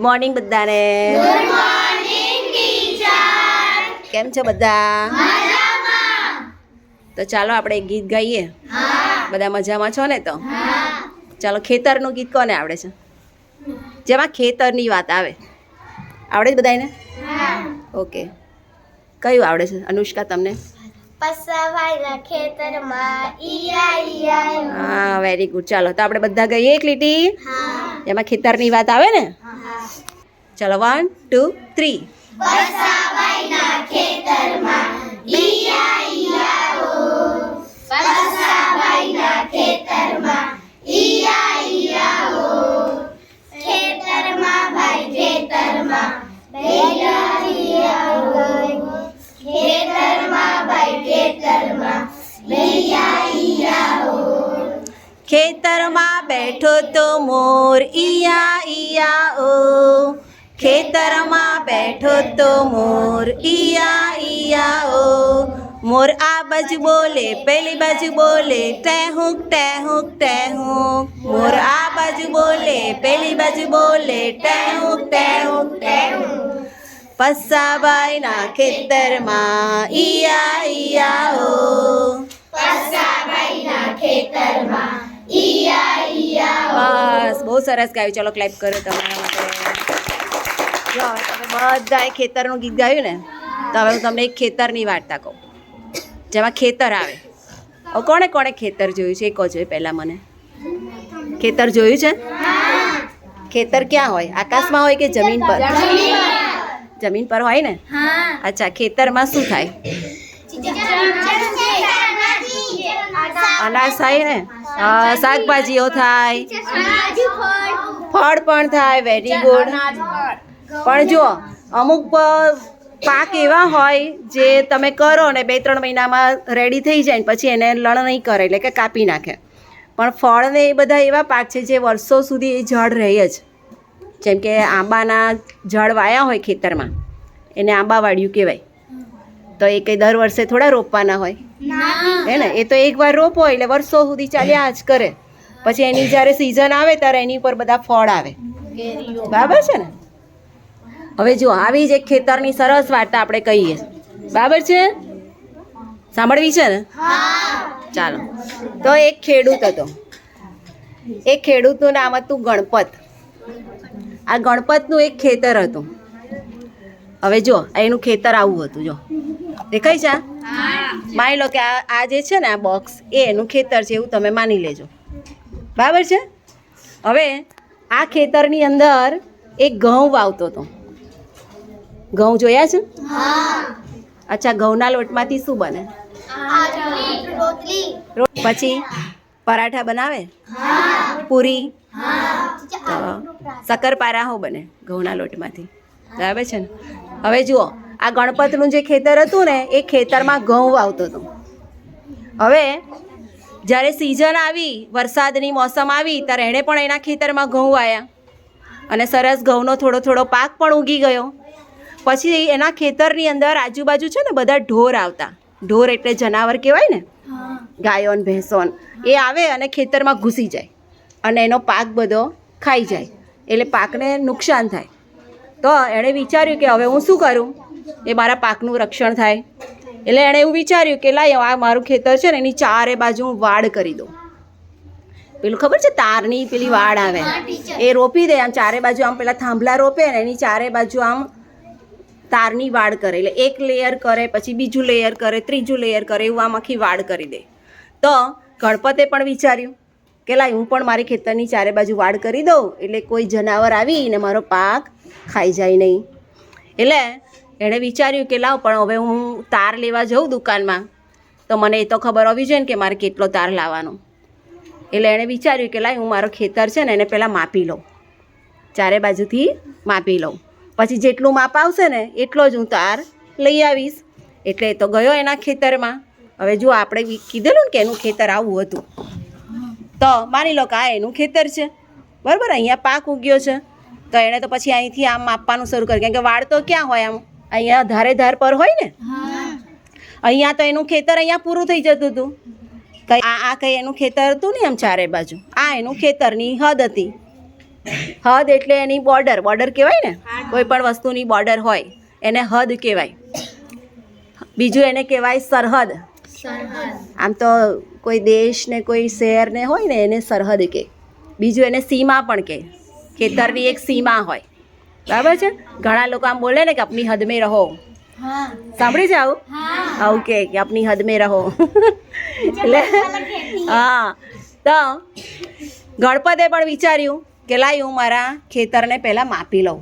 Morning બધાને. કેમ છો બધા? તો ચાલો આપણે એક ગીત ગાઈએ. બધા મજામાં છો ને તો? ચાલો ખેતરનું ગીત કોને આવડે છે? જેમાં ખેતરની વાત આવે. આવડે છે બધાને ઓકે. કયું આવડે છે? અનુષ્કા તમને? હા વેરી ગુડ ચાલો તો આપણે બધા ગઈએ એક લીટી? એમાં ખેતરની વાત આવે ને? ચાલો વન ટુ થ્રી ખેતરમાં. મોર ઈયા ઈયા ઓ. ખેતરમાં બેઠો તો મોર ઈયા ઈયા ઓ. મોર આ બાજુ બોલે, પેલી બાજુ બોલે, ટેહુક ટેહુક ટેહુક. મોર આ બાજુ બોલે, પેલી બાજુ બોલે, ટેહુક ટેહુક ટેહુક. પસ્સાબાઈના ખેતરમાં ઈયા ઈયા ઓ. પસાવાયના ખેતરમાં ઈયા ઈયા બસ, બહુ સરસ ગાયું. ચલો ક્લેપ કરો તમારા માટે. જો હવે તમે બધાએ ખેતરનું ગીત ગાયું ને? તો હવે હું તમને એક ખેતરની વાર્તા કહું. જેમાં ખેતર આવે. હવે કોણે કોણે ખેતર જોયું છે? એ કહો છો પહેલાં મને. ખેતર જોયું છે? ખેતર ક્યાં હોય? આકાશમાં હોય કે જમીન પર? જમીન પર હોય ને? અચ્છા, ખેતરમાં શું થાય? અનાજ થાય ને? શાકભાજીઓ થાય. ફળ પણ થાય વેરી ગુડ પણ. જુઓ અમુક પાક એવા હોય જે તમે કરો ને બે ત્રણ મહિનામાં રેડી થઈ જાય ને પછી એને લણ નહીં કરે એટલે કે કાપી નાખે. પણ ફળ ને એ બધા એવા પાક છે જે વર્ષો સુધી એ જળ રહે જ. જેમ કે આંબાના જળ વાયા હોય ખેતરમાં એને આંબાવાડિયું કહેવાય. તો એ કંઈ દર વર્ષે થોડા રોપવાના હોય. હે ને? એ તો એકવાર રોપો એટલે વર્ષો સુધી ચાલ્યા જ કરે. પછી એની જ્યારે સિઝન આવે ત્યારે એની ઉપર બધા ફળ આવે. બરાબર છે ને? હવે જો આવી જ એક ખેતરની સરસ વાર્તા આપણે કહીએ. બરાબર છે? સાંભળવી છે ને? ચાલો. તો એક ખેડૂત હતો. એ ખેડૂતનું નામ હતું ગણપત. આ ગણપતનું એક ખેતર હતું. હવે જો આ એનું ખેતર આવું હતું જો. દેખાય છે? માની લો કે આ આ જે છે ને આ બોક્સ એ એનું ખેતર છે એવું તમે માની લેજો. બરાબર છે? હવે આ ખેતરની અંદર એક ઘઉં વાવતો હતો. ઘઉં જોયા છે? અચ્છા ઘઉંના લોટમાંથી શું બને? પછી પરાઠા બનાવે? પૂરી? શક્કરપારા હો બને ઘઉંના લોટમાંથી? બરાબર છે ને? હવે જુઓ આ ગણપતનું જે ખેતર હતું ને એ ખેતરમાં ઘઉં વાવતો હતો. હવે જ્યારે સિઝન આવી વરસાદની મોસમ આવી ત્યારે એણે પણ એના ખેતરમાં ઘઉં વાયા. અને સરસ ઘઉંનો થોડો થોડો પાક પણ ઉગી ગયો. પછી એના ખેતરની અંદર આજુબાજુ છે ને બધા ઢોર આવતા. ઢોર એટલે જનાવર કહેવાય ને? ગાયોન ભેંસોન. એ આવે અને ખેતરમાં ઘૂસી જાય. અને એનો પાક બધો ખાઈ જાય. એટલે પાકને નુકસાન થાય. તો એણે વિચાર્યું કે હવે હું શું કરું? એ મારા પાકનું રક્ષણ થાય. એટલે એણે એવું વિચાર્યું કે લાય, આ મારું ખેતર છે ને, એની ચારે બાજુ હું વાડ કરી દઉં. પેલું ખબર છે, તારની પેલી વાડ આવે? એ રોપી દે, આમ ચારે બાજુ આમ પેલા થાંભલા રોપે ને, એની ચારે બાજુ આમ તારની વાડ કરે. એટલે એક લેયર કરે, પછી બીજું લેયર કરે, ત્રીજું લેયર કરે, એવું આમ આખી વાડ કરી દે. તો ગણપતે પણ વિચાર્યું કે લાય, હું પણ મારી ખેતરની ચારે બાજુ વાડ કરી દઉં. એટલે કોઈ જનાવર આવીને મારો પાક ખાઈ જાય નહીં. એટલે એણે વિચાર્યું કે લાવ, પણ હવે હું તાર લેવા જઉં દુકાનમાં, તો મને એ તો ખબર હોવી જોઈએ ને કે મારે કેટલો તાર લાવવાનો. એટલે એણે વિચાર્યું કે લાય હું મારો ખેતર છે ને એને પહેલાં માપી લઉં. ચારે બાજુથી માપી લઉં. પછી જેટલું માપ આવશે ને એટલો જ હું તાર લઈ આવીશ. એટલે એ તો ગયો એના ખેતરમાં. હવે જો આપણે કીધેલું ને કે એનું ખેતર આવું હતું. તો માની લો કે આ એનું ખેતર છે. બરાબર? અહીંયા પાક ઉગ્યો છે. તો એણે તો પછી અહીંથી આમ માપવાનું શરૂ કર્યું. કેમ કે વાળ તો ક્યાં હોય આમ? અહીંયા ધારે ધાર પર હોય ને? અહીંયા તો એનું ખેતર અહીંયા પૂરું થઈ જતું હતું. કઈ આ આ કઈ એનું ખેતર હતું ને આમ ચારે બાજુ? આ એનું ખેતરની હદ હતી. હદ એટલે એની બોર્ડર. બોર્ડર કહેવાય ને? કોઈ પણ વસ્તુની બોર્ડર હોય એને હદ કહેવાય. બીજું એને કહેવાય સરહદ. આમ તો કોઈ દેશ ને કોઈ શહેર ને હોય ને એને સરહદ કહે. બીજું એને સીમા પણ કહે. ખેતરની એક સીમા હોય. બરાબર છે? ઘણા લોકો આમ બોલે ને કે આપની હદમે રહો. સાંભળી જાવ આવું કે કે આપની હદમાં રહો. એટલે હા. તો ગણપતે પણ વિચાર્યું કે લાઈ હું મારા ખેતરને પહેલાં માપી લઉં.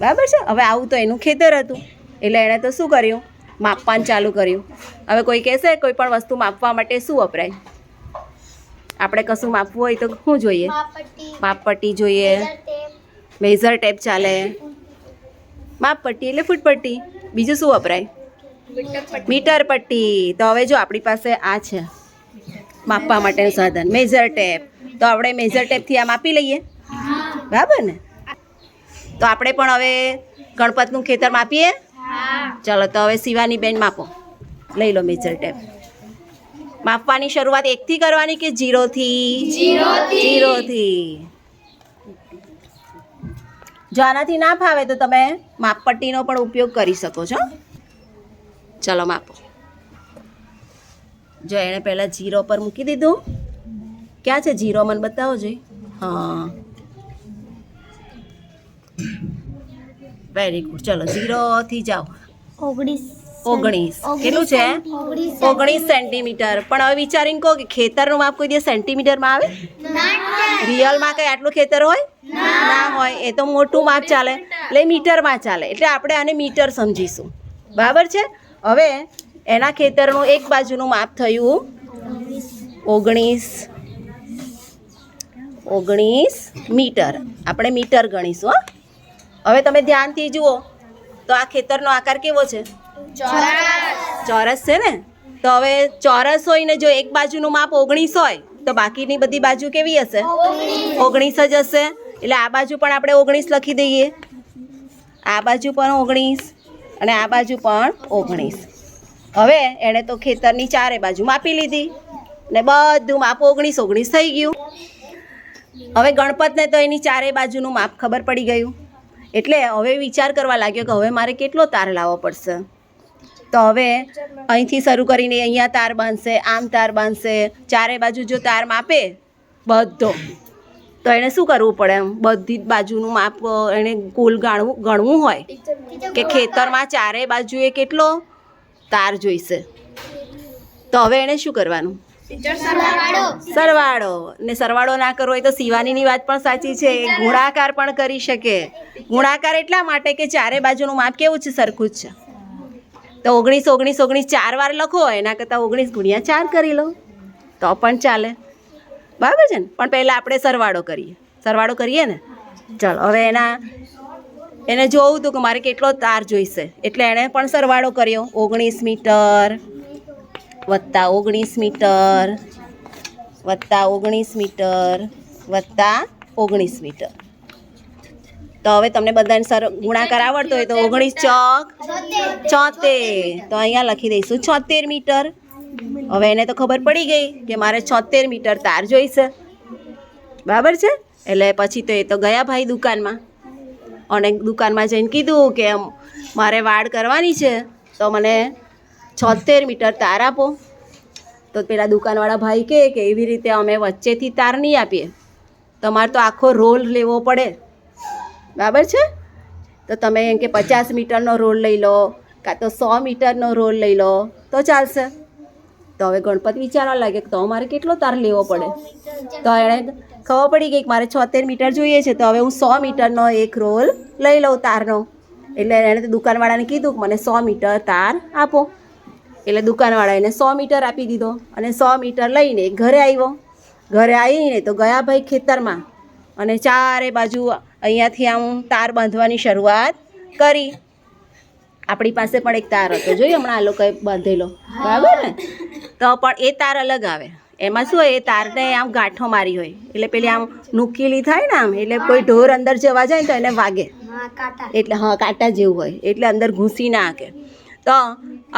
બરાબર છે? હવે આવું તો એનું ખેતર હતું. એટલે એણે તો શું કર્યું? માપવાનું ચાલુ કર્યું. હવે કોઈ કહેશે કોઈ પણ વસ્તુ માપવા માટે શું વપરાય? આપણે કશું માપવું હોય તો શું જોઈએ? માપપટ્ટી. જોઈએ. મેઝર ટેપ ચાલે. માપપટ્ટી એટલે ફૂટપટ્ટી. બીજું શું વપરાય? મીટર. પટ્ટી. તો હવે જો આપણી પાસે આ છે. માપવા માટેનું સાધન. મેઝર ટેપ તો આપણે મેઝર ટેપથી આ માપી લઈએ? બરાબર ને? તો આપણે પણ હવે ગણપતનું ખેતર માપીએ? ચલો તો હવે શિવાની બેન માપો. લઈ લો મેજર ટેપ માપવાની શરૂઆત એકથી કરવાની કે જીરોથી? જીરોથી. જો આનાથી ના ફાવે તો તમે માપપટ્ટીનો પણ ઉપયોગ કરી શકો છો. ચલો માપો. જો એણે પહેલાં જીરો પર મૂકી દીધું. ક્યાં છે જીરો? મને બતાવો જોઈએ હા. વેરી ગુડ ચલો જીરોથી જાઓ. ઓગણીસ. ઓગણીસ. કેટલું છે? ઓગણીસ સેન્ટીમીટર. પણ હવે વિચારીને કહો કે ખેતરનું માપ કોઈ દિવસ સેન્ટીમીટરમાં આવે? રિયલમાં કઈ આટલું ખેતર હોય? ના. હોય. એ તો મોટું માપ ચાલે. એટલે મીટરમાં ચાલે. એટલે આપણે આને મીટર સમજીશું. બરાબર છે? હવે એના ખેતરનું એક બાજુનું માપ થયું ઓગણીસ. ઓગણીસ મીટર. આપણે મીટર ગણીશું હો. હવે તમે ધ્યાનથી જુઓ. તો આ ખેતરનો આકાર કેવો છે? ચોરસ. છે ને? તો હવે ચોરસ હોય ને જો એક બાજુનું માપ ઓગણીસ હોય તો બાકીની બધી બાજુ કેવી હશે? ઓગણીસ જ હશે. એટલે આ બાજુ પણ આપણે ઓગણીસ લખી દઈએ. આ બાજુ પણ ઓગણીસ અને આ બાજુ પણ ઓગણીસ. હવે એણે તો ખેતરની ચારે બાજુ માપી લીધી ને બધું માપ ઓગણીસ ઓગણીસ થઈ ગયું. હવે ગણપતને તો એની ચારે બાજુનું માપ ખબર પડી ગયું. એટલે હવે વિચાર કરવા લાગ્યો કે હવે મારે કેટલો તાર લાવવો પડશે? તો હવે અહીંથી શરૂ કરીને અહીંયા તાર બાંધશે, આમ તાર બાંધશે, ચારે બાજુ જો તાર માપે બધો. તો એણે શું કરવું પડે એમ? બધી બાજુનું માપ એણે કુલ ગાણવું, ગણવું હોય કે ખેતરમાં ચારે બાજુએ કેટલો તાર જોઈશે? તો હવે એણે શું કરવાનું? સરવાળો. ને સરવાળો ના કરવો હોય તો શિવાનીની વાત પણ સાચી છે. ગુણાકાર પણ કરી શકે. ગુણાકાર એટલા માટે કે ચારે બાજુનું માપ કેવું છે? સરખું જ છે. તો ઓગણીસ ઓગણીસ ઓગણીસ ચાર વાર લખો, એના કરતાં ઓગણીસ ગુણ્યા ચાર કરી લો. તો પણ ચાલે. બરાબર છે ને? પણ પહેલાં આપણે સરવાળો કરીએ. સરવાળો કરીએ ને? ચાલો, હવે એના, એને જોવું હતું કે મારે કેટલો તાર જોઈશે. એટલે એણે પણ સરવાળો કર્યો. ઓગણીસ મીટર વત્તા ઓગણીસ મીટર વત્તા ઓગણીસ મીટર વત્તા ઓગણીસ મીટર. તો હવે તમને બધાને સર ગુણાકાર આવડતો હોય તો ઓગણીસ ચોક છોતેર. તો અહીંયા લખી દઈશું છોતેર મીટર. હવે એને તો ખબર પડી ગઈ કે મારે છોતેર મીટર તાર જોઈશે. બરાબર છે? એટલે પછી તો એ તો ગયા ભાઈ દુકાનમાં. અને દુકાનમાં જઈને કીધું કે મારે વાડ કરવાની છે. તો મને છોતેર મીટર તાર આપો. તો પેલા દુકાનવાળા ભાઈ કહે કે એવી રીતે અમે વચ્ચેથી તાર નહીં આપીએ. તમારે તો આખો રોલ લેવો પડે. બરાબર છે? તો તમે એમ કે પચાસ મીટરનો રોલ લઈ લો કાં તો સો મીટરનો રોલ લઈ લો તો ચાલશે. તો હવે ગણપત વિચારવા લાગે તો મારે કેટલો તાર લેવો પડે? તો એણે ખબર પડી ગઈ કે મારે છોતેર મીટર જોઈએ છે તો હવે હું સો મીટરનો એક રોલ લઈ લઉં તારનો. એટલે એણે તો દુકાનવાળાને કીધું કે મને સો મીટર તાર આપો. એટલે દુકાનવાળા એને સો મીટર આપી દીધો અને સો મીટર લઈને ઘરે આવ્યો. ઘરે આવીને તો ગયા ભાઈ ખેતરમાં અને ચારે બાજુ અહીંયાથી આમ તાર બાંધવાની શરૂઆત કરી. આપણી પાસે પણ એક તાર હતો. જોઈએ હમણાં આ લોકોએ બાંધેલો. બરાબર ને? તો પણ એ તાર અલગ આવે. એમાં શું હોય? એ તારને આમ ગાંઠો મારી હોય. એટલે પેલી આમ નુકીલી થાય ને આમ એટલે કોઈ ઢોર અંદર જવા જાય ને તો એને વાગે. એટલે હા કાંટા જેવું હોય. એટલે અંદર ઘૂસી ના શકે તો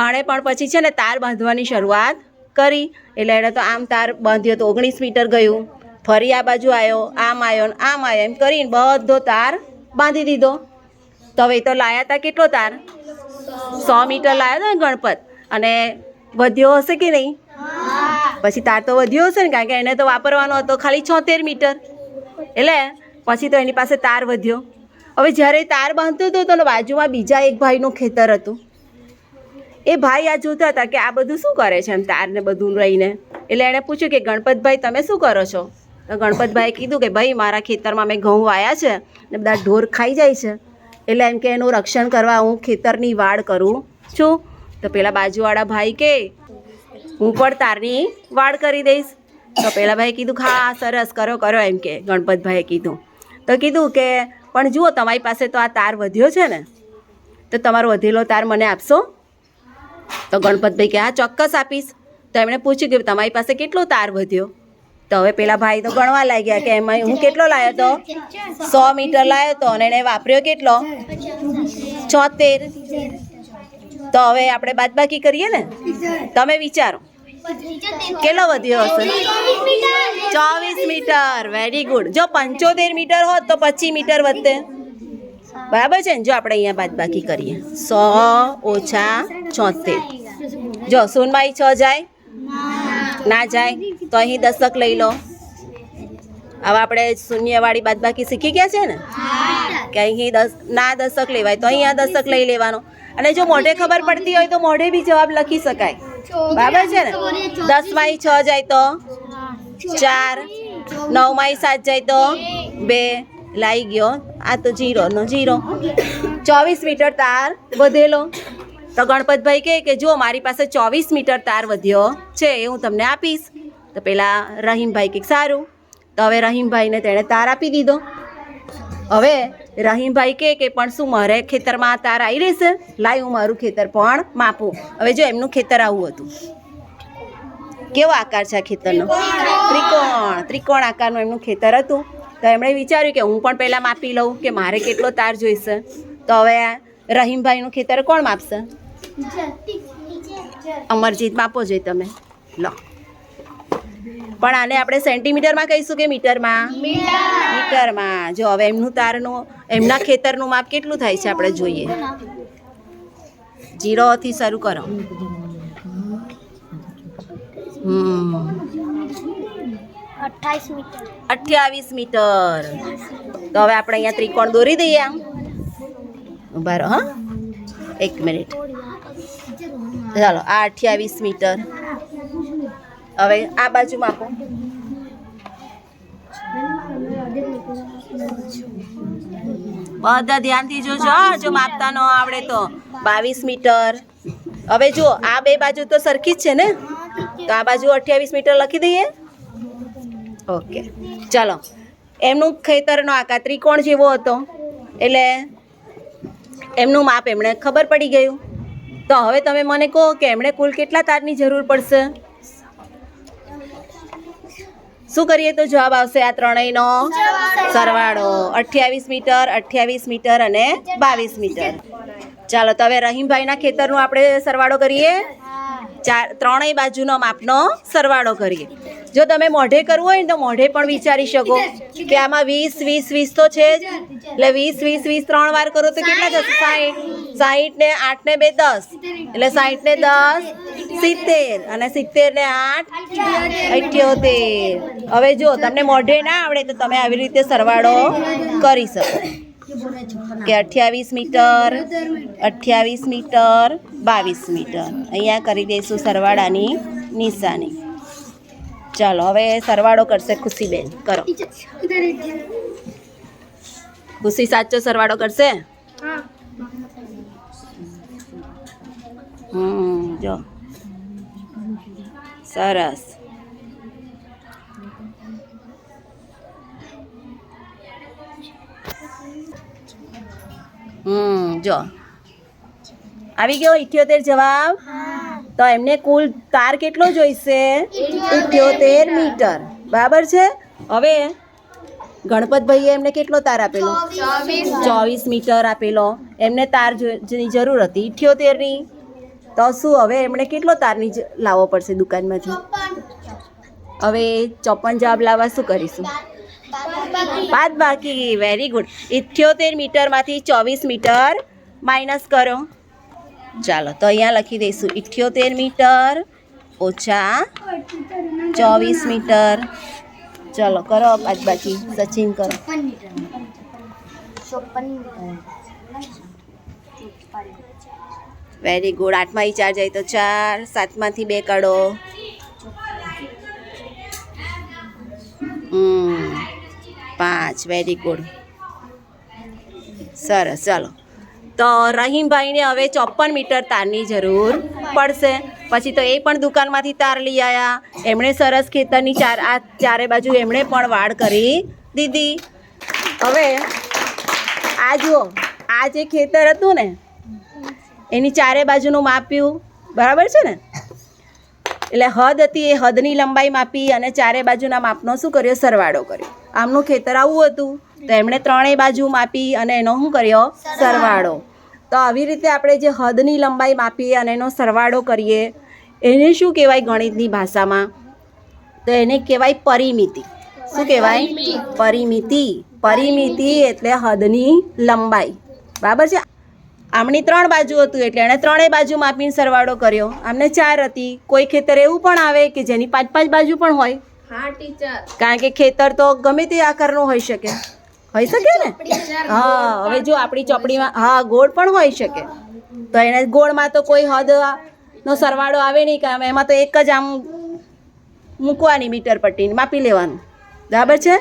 આણે પણ પછી છે ને તાર બાંધવાની શરૂઆત કરી. એટલે એણે તો આમ તાર બાંધ્યો તો ઓગણીસ મીટર ગયું. ફરી આ બાજુ આવ્યો આમ આવ્યો ને આમ આવ્યો એમ કરીને બધો તાર બાંધી દીધો. તો હવે તો લાયા હતા કેટલો તાર? સો મીટર લાવ્યો હતો ને ગણપત. અને વધ્યો હશે કે નહીં? પછી તાર તો વધ્યો હશે ને, કારણ કે એને તો વાપરવાનો હતો ખાલી છોતેર મીટર. એટલે પછી તો એની પાસે તાર વધ્યો. હવે જ્યારે તાર બાંધતો હતો તો બાજુમાં બીજા એક ભાઈનું ખેતર હતું. એ ભાઈ આ જોતા હતા કે આ બધું શું કરે છે એમ તારને બધું રહીને? એટલે એણે પૂછ્યું કે ગણપતભાઈ, તમે શું કરો છો? તો ગણપતભાઈએ કીધું કે ભાઈ, મારા ખેતરમાં મેં ઘઉં વાયા છે ને બધા ઢોર ખાઈ જાય છે. એટલે એમ કે એનું રક્ષણ કરવા હું ખેતરની વાડ કરું છું. તો પેલા બાજુવાળા ભાઈ કે, હું પણ તારની વાડ કરી દઈશ. તો પેલા ભાઈ કીધું હા સરસ, કરો કરો. એમ કે ગણપતભાઈએ કીધું. તો કીધું કે, પણ જુઓ, તમારી પાસે તો આ તાર વધ્યો છે ને. તો તમારો વધેલો તાર મને આપશો? તો ગણપતભાઈ કે, હા, ચોક્કસ આપીશ. તો એમણે પૂછ્યું કે, તમારી પાસે કેટલો તાર વધ્યો? તો હવે પેલા ભાઈ તો ગણવા લાગ્યા કે એમાં હું કેટલો લાવ્યો તો? સો મીટર લાવ્યો તો અને એણે વાપર્યો કેટલો? છોતેર. તો હવે આપણે બાદબાકી કરીએ ને? તમે વિચારો. કેટલો વધ્યો હશે? ચોવીસ મીટર. વેરી ગુડ જો પંચોતેર મીટર હોત તો પચીસ મીટર વધતે બરાબર છે ને? જો આપણે અહીંયા બાદબાકી કરીએ. સો ઓછા છોતેર. જો સોનમાઈ છ જાય. ના જાય, તો અહીં દશક લઈ લો. હવે આપણે શૂન્યવાળી બાદબાકી શીખી ગયા છે ને? કે અહીં દસ, ના દશક લેવાય, તો અહીંયા દશક લઈ લેવાનો. અને જો મોઢે ખબર પડતી હોય તો મોઢે બી જવાબ લખી શકાય. બરાબર છે ને? દસમાંથી છ જાય તો? ચાર. નવમાંથી સાત જાય તો? બે. લાઈ ગયો. આ તો જીરો નો જીરો. ચોવીસ મીટર તાર વધેલો. તો ગણપતભાઈ કહે કે જો મારી પાસે ચોવીસ મીટર તાર વધ્યો છે, એ હું તમને આપીશ. તો પહેલાં રહીમભાઈ કંઈક સારું. તો હવે રહીમભાઈને તેણે તાર આપી દીધો. હવે રહીમભાઈ કહે કે, પણ શું મારે ખેતરમાં તાર આવી રહેશે? લાય, હું મારું ખેતર પણ માપું. હવે જો એમનું ખેતર આવું હતું. કેવો આકાર છે આ ખેતરનો? ત્રિકોણ ત્રિકોણ આકારનું એમનું ખેતર હતું. તો એમણે વિચાર્યું કે, હું પણ પહેલાં માપી લઉં કે મારે કેટલો તાર જોઈશે. તો હવે રહીમભાઈનું ખેતર કોણ માપશે? અમરજીત માપો જોઈએ તમે. લો. પણ આને આપણે સેન્ટીમીટરમાં કહીશું કે મીટરમાં? મીટરમાં. જો હવે એમનું તારનું એમના ખેતરનું માપ કેટલું થાય છે આપણે જોઈએ. જીરોથી શરૂ કરો. હમ. અઠ્યાવીસ મીટર. તો હવે આપણે અહીંયા ત્રિકોણ દોરી દઈએ આમ. ઊભા રહો હા. એક મિનિટ. ચાલો, આ અઠ્યાવીસ મીટર. હવે આ બાજુ માપો. બધા ધ્યાનથી જોજો જો માપતા ન આવડે તો. બાવીસ મીટર. હવે જુઓ, આ બે બાજુ તો સરખી જ છે ને? તો આ બાજુ અઠ્યાવીસ મીટર લખી દઈએ? ઓકે. ચાલો, એમનું ખેતરનો આકાર ત્રિકોણ જેવો હતો. એટલે એમનું માપ એમણે ખબર પડી ગયું. તો હવે તમે મને કહો કે એમણે કુલ કેટલા તારની જરૂર પડશે? શું કરીએ તો જવાબ આવશે આ ત્રણેયનો? સરવાળો. અઠ્યાવીસ મીટર અઠ્યાવીસ મીટર અને બાવીસ મીટર. ચાલો તો હવે રહીમભાઈના ખેતરનો આપણે સરવાળો કરીએ. ચાર ત્રણેય બાજુનો માપનો સરવાળો કરીએ. જો તમે મોઢે કરવું હોય ને તો મોઢે પણ વિચારી શકો કે આમાં વીસ વીસ વીસ તો છે જ. એટલે વીસ વીસ વીસ ત્રણ વાર કરો તો કેટલા થશે? સાહીઠ. સાહીઠ ને આઠ ને બે દસ. એટલે સાહીઠ ને દસ, સિત્તેર. અને સિત્તેર ને આઠ, અઠ્યોતેર. હવે જો તમને મોઢે ના આવડે તો તમે આવી રીતે સરવાળો કરી શકો. કે અઠ્યાવીસ મીટર અઠ્યાવીસ મીટર બાવીસ મીટર અહીંયા કરી દઈશું સરવાળાની નિશાની. ચાલો, હવે સરવાળો કરશે ખુશીબેન. કરો. ખુશી સાચો સરવાળો કરશે? હમ, જો. સરસ. હમ, જો. આવી ગયો ઇઠ્યોતેર જવાબ? તો એમને કુલ તાર કેટલો જોઈશે? ઇઠ્યોતેર મીટર. બરાબર છે? હવે ગણપતભાઈએ એમને કેટલો તાર આપેલો? ચોવીસ મીટર આપેલો. એમને તારની જરૂર હતી. ઇઠ્યોતેરની. તો શું, હવે એમણે કેટલો તારની લાવવો પડશે દુકાનમાંથી? હવે ચોપન જવાબ લાવવા શું કરીશું? બાદ બાકી વેરી ગુડ ઇઠ્યોતેર મીટરમાંથી ચોવીસ મીટર માઇનસ કરો. ચાલો, તો અહીંયા લખી દઈશું, ઇઠ્યોતેર મીટર ઓછા ચોવીસ મીટર. ચલો, કરો બાદ બાકી સચિન કરો. વેરી ગુડ આઠમાં ચાર જાય તો ચાર, સાતમાંથી બે કાઢો હમ, પાંચ. વેરી ગુડ સરસ, ચાલો. તો રહીમભાઈને હવે ચોપન મીટર તારની જરૂર પડશે. પછી તો એ પણ દુકાનમાંથી તાર લઈ આવ્યા એમણે સરસ ખેતરની ચાર આ ચારે બાજુ એમણે પણ વાડ કરી દીધી. હવે આ જુઓ, આ જે ખેતર હતું ને, એની ચારે બાજુનું માપ્યું. બરાબર છે ને? એટલે હદ હતી એ હદની લંબાઈ માપી અને ચારે બાજુના માપનો શું કર્યો? સરવાળો કર્યો. આમનું ખેતર આવું હતું. તો એમણે ત્રણેય બાજુ માપી અને એનો શું કર્યો? સરવાળો. તો આવી રીતે આપણે જે હદની લંબાઈ માપીએ અને એનો સરવાળો કરીએ એને શું કહેવાય ગણિતની ભાષામાં? તો એને કહેવાય પરિમિતિ. શું કહેવાય? પરિમિતિ. પરિમિતિ એટલે હદની લંબાઈ. બરાબર છે? આમની ત્રણ બાજુ હતું એટલે એણે ત્રણેય બાજુ માપીને સરવાળો કર્યો. આમને ચાર હતી. કોઈ ખેતર એવું પણ આવે કે જેની પાંચ પાંચ બાજુ પણ હોય? હા ટીચર. કારણ કે ખેતર તો ગમે તે આકારનું હોઈ શકે. હોઈ શકે ને? હા, હવે જો આપણી ચોપડીમાં, હા, ગોળ પણ હોઈ શકે. તો એને ગોળમાં તો કોઈ હદ નો સરવાળો આવે નહીં કામ એમાં તો એક જ આમ મૂકવાની મીટર પટ્ટી માપી લેવાનું. બરાબર છે?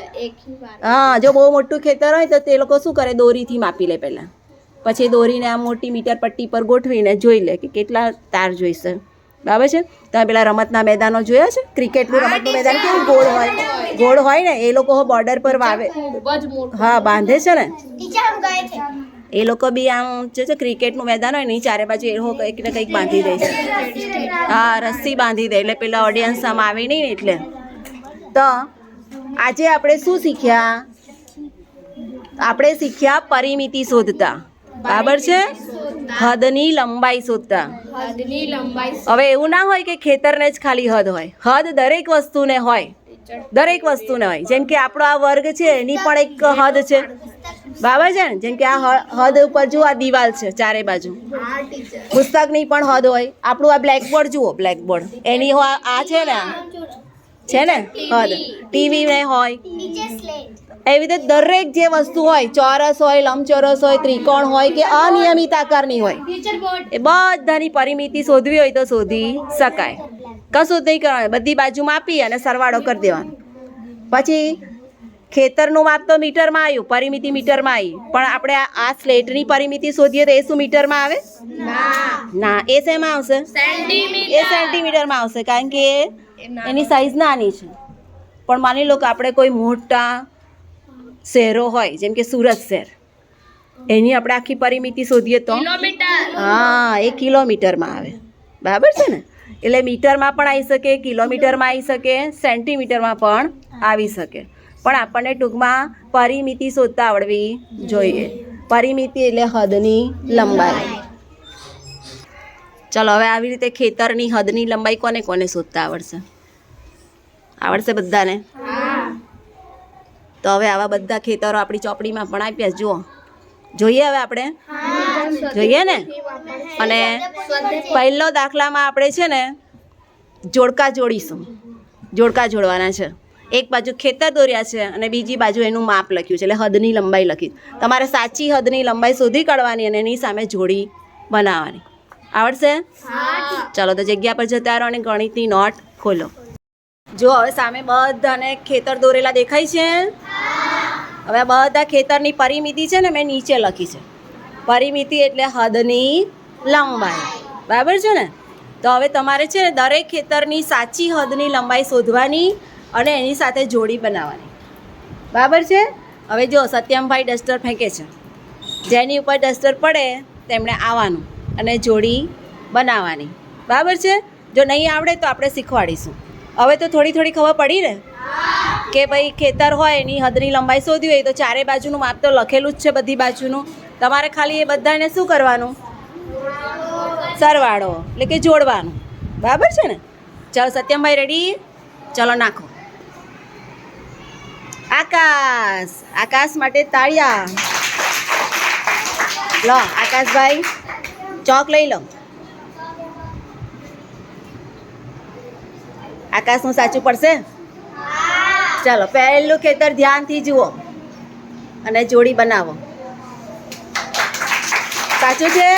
હા, જો બહુ મોટું ખેતર હોય તો તે લોકો શું કરે? દોરીથી માપી લે પહેલાં. પછી દોરીને આમ મોટી મીટર પટ્ટી પર ગોઠવીને જોઈ લે કે કેટલા તાર જોઈશે. બરાબર છે? તમે પેલા રમતના મેદાનો જોયા છે? ક્રિકેટનું રમતનું મેદાન કેવું? ગોળ હોય. ગોળ હોય ને એ લોકો બોર્ડર પર વાવે. હા બાંધે છે ને? એ લોકો બી આમ જે છે ક્રિકેટનું મેદાન હોય ને ચારે બાજુ એ લોકો કંઈક ને કંઈક બાંધી દે છે. હા રસ્સી બાંધી દે એટલે પેલા ઓડિયન્સ આમ આવે નહીં ને એટલે. તો આજે આપણે શું શીખ્યા? આપણે શીખ્યા પરિમિતિ શોધતા. બરાબર છે? હદની લંબાઈ શોધતા હદની લંબાઈ હવે એવું ના હોય કે ખેતરને જ ખાલી હદ હોય. હદ દરેક વસ્તુને હોય. દરેક વસ્તુને હોય. જેમ કે આપણો આ વર્ગ છે એની પણ એક હદ છે. બરાબર છે. ને જેમ કે આ હદ ઉપર જુઓ આ દિવાલ છે ચારે બાજુ. પુસ્તકની પણ હદ હોય. આપણું આ બ્લેકબોર્ડ જુઓ બ્લેકબોર્ડ એની આ છે ને. છે ને? હદ. ટીવી ને હોય એવી રીતે દરેક જે વસ્તુ હોય ચોરસ હોય લંબચોરસ હોય ત્રિકોણ હોય કે અનિયમિત આકારની હોય એ બધાની પરિમિતિ શોધવી હોય તો શોધી શકાય. કશું જ નહીં કરવાનું બધી બાજુ માપી અને સરવાળો કરી દેવાનો. પછી ખેતરનું માપ તો મીટરમાં આવ્યું પરિમિતિ મીટરમાં આવી. પણ આપણે આ- સ્લેટની પરિમિતિ શોધીએ તો એ શું મીટરમાં આવે? ના. એ શેમાં આવશે? એ સેન્ટીમીટરમાં આવશે કારણ કે એની સાઈઝ નાની છે. પણ માની લો કે આપણે કોઈ મોટા શહેરો હોય જેમ કે સુરત શહેર. એની આપણે આખી પરિમિતિ શોધીએ તો? હા એ કિલોમીટરમાં આવે. બરાબર છે ને? એટલે મીટરમાં પણ આવી શકે કિલોમીટરમાં આવી શકે સેન્ટીમીટરમાં પણ આવી શકે. પણ આપણને ટૂંકમાં પરિમિતિ શોધતા આવડવી જોઈએ. પરિમિતિ એટલે હદની લંબાઈ. ચલો હવે આવી રીતે ખેતરની હદની લંબાઈ કોને કોને શોધતા આવડશે? આવડશે બધાને? તો હવે આવા બધા ખેતરો આપણી ચોપડીમાં પણ આપ્યા જુઓ. જોઈએ હવે આપણે? જોઈએ ને? અને પહેલો દાખલામાં આપણે છે ને જોડકા જોડીશું. જોડકા જોડવાના છે. એક બાજુ ખેતર દોર્યા છે અને બીજી બાજુ એનું માપ લખ્યું છે એટલે હદની લંબાઈ લખી. તમારે સાચી હદની લંબાઈ શોધી કાઢવાની અને એની સામે જોડી બનાવવાની. આવડશે? ચાલો તો જગ્યા પર જતા રહો અને ગણિતની નોટ ખોલો. જો, હવે સામે બધાને ખેતર દોરેલા દેખાય છે? હવે બધા ખેતરની પરિમિતિ છે ને મેં નીચે લખી છે. પરિમિતિ એટલે હદની લંબાઈ. બરાબર છે ને? તો હવે તમારે છે ને દરેક ખેતરની સાચી હદની લંબાઈ શોધવાની અને એની સાથે જોડી બનાવવાની. બરાબર છે? હવે જો, સત્યમભાઈ ડસ્ટર ફેંકે છે. જેની ઉપર ડસ્ટર પડે, તેમણે આવવાનું અને જોડી બનાવવાની. બરાબર છે? જો નહીં આવડે તો આપણે શીખવાડીશું. હવે તો થોડી થોડી ખબર પડી ને? કે ભાઈ ખેતર હોય, એની હદની લંબાઈ શોધવી હોય, તો ચારે બાજુનું માપ તો લખેલું જ છે બધી બાજુનું. તમારે ખાલી એ બધાને શું કરવાનું? સરવાળો, એટલે કે જોડવાનું. બરાબર છે ને? ચાલો, સત્યમભાઈ રેડી ચલો, નાખો. આકાશ આકાશ માટે તાળિયા. લો, આકાશભાઈ, ચોક લઈ લો. આકાશનું સાચું પડશે? ચાલો, પહેલું ખેતર ધ્યાનથી જુઓ અને જોડી બનાવો. સાચું છે?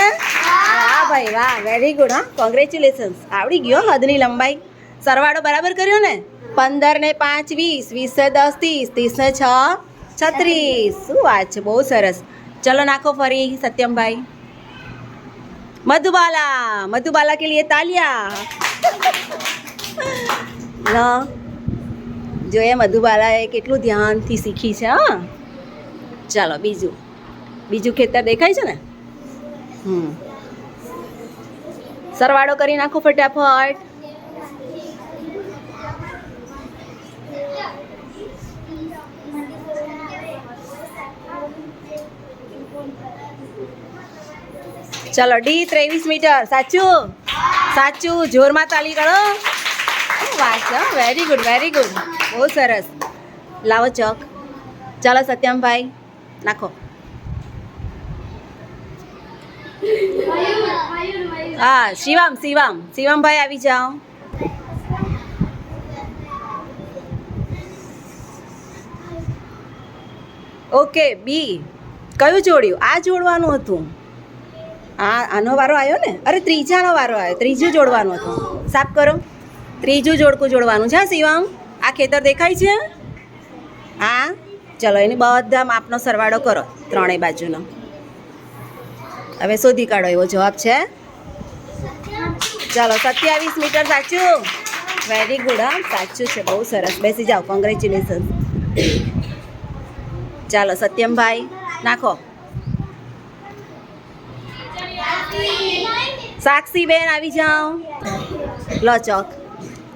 હા, ભાઈ, વાહ વેરી ગુડ હા. કોંગ્રેચ્યુલેશન્સ આવડી ગયો હદની લંબાઈ. સરવાળો બરાબર કર્યો ને? પંદર ને પાંચ, વીસ વીસ ને દસ, ત્રીસ ત્રીસ ને છ, છત્રીસ. શું વાત છે, બહુ સરસ. ચલો, નાખો ફરી, સત્યમભાઈ. મધુબાલા મધુબાલા કે લીએ તાલિયા? ન જોઈએ મધુબાલાએ કેટલું ધ્યાનથી શીખી છે, હા. ચાલો, બીજું. બીજું ખેતર દેખાય છે ને? હમ. સરવાળો કરી નાખો ફટાફટ. ચલો, ડી ત્રેવીસ મીટર. સાચું? સાચું. જોરમાં તાલી કરો વાત વેરી ગુડ વેરી ગુડ બહુ સરસ. લાવો ચોક. ચાલો, સત્યમભાઈ, નાખો. હા, શિવમ શિવમ. શિવમભાઈ આવી જાઓ. Okay, B. કયું જોડ્યું? આ જોડવાનું હતું. આ, આનો વારો આવ્યો ને? અરે, ત્રીજાનો વારો આવ્યો ત્રીજું જોડવાનું હતું. સાફ કરો. ત્રીજું જોડકું જોડવાનું છે શિવમ? આ ખેતર દેખાય છે? હા? ચલો, એની બધા માપનો સરવાળો કરો, ત્રણેય બાજુનો. હવે શોધી કાઢો, એવો જવાબ છે. ચાલો, સત્યાવીસ મીટર સાચું. વેરી ગુડ હા, સાચું છે, બહુ સરસ. બેસી જાઓ કોંગ્રેચ્યુલેશન ચાલો, સત્યમભાઈ, નાખો. સાક્ષીબેન, આવી જાઓ. લો, ચોક.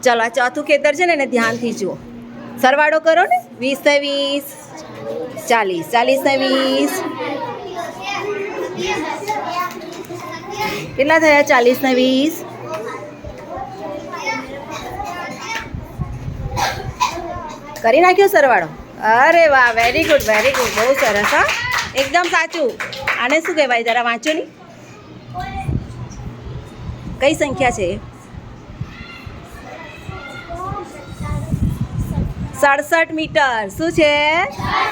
ચલો, આ ચોથું ખેતર છે ને, એને ધ્યાનથી જુઓ. સરવાળો કરો ને, વીસ ને વીસ, ચાલીસ ચાલીસ ને વીસ. કેટલા થયા? ચાલીસ ને વીસ. કરી નાખ્યો સરવાળો? અરે વાહ વેરી ગુડ વેરી ગુડ બહુ સરસ, હા. એકદમ સાચું. આને શું કહેવાય? જરા વાંચો ની કઈ સંખ્યા છે? સડસઠ મીટર. શું છે?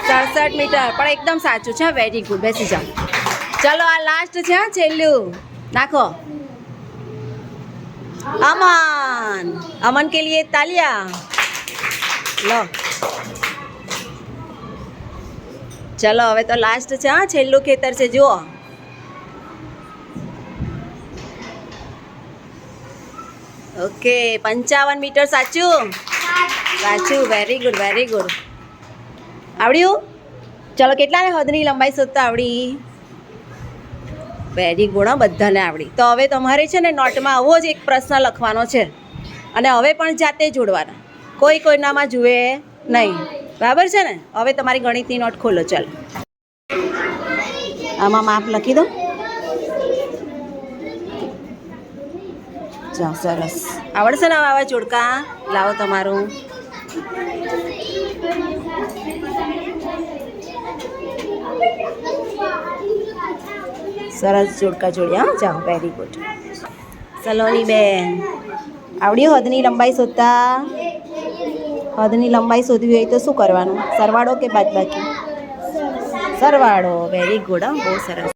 સડસઠ મીટર. પણ એકદમ સાચું છે વેરી ગુડ બેસી જાઓ. ચલો, આ લાસ્ટ છે છેલ્લું. નાખો. અમન. અમન કે લીએ તાલિયા. લો. ચલો, હવે તો લાસ્ટ છે, હા, છેલ્લું ખેતર છે, જુઓ. ઓકે, પંચાવન મીટર સાચું? સાચું વેરી ગુડ વેરી ગુડ આવડ્યું? ચલો, કેટલાને હદની લંબાઈ શોધતા આવડી? વેરી ગુડ બધાને આવડી. તો હવે તમારે છે ને નોટમાં આવો જ એક પ્રશ્ન લખવાનો છે. અને હવે પણ જાતે જોડવાના. કોઈ કોઈનામાં જુએ નહીં. બરાબર છે ને? હવે તમારી ગણિતની નોટ ખોલો, ચાલો. આમાં માપ લખી દો. ચાલ સરસ. આવડશે ને આવા ચોડકા લાવો તમારું. સરસ ચોડકા જોડ્યા જાઓ વેરી ગુડ સલોની બેન. આવડ્યું હદની લંબાઈ શોધતા? હદની લંબાઈ શોધવી હોય તો શું કરવાનું? સરવાળો કે બાદબાકી? સરવાળો વેરી ગુડ બહુ સરસ.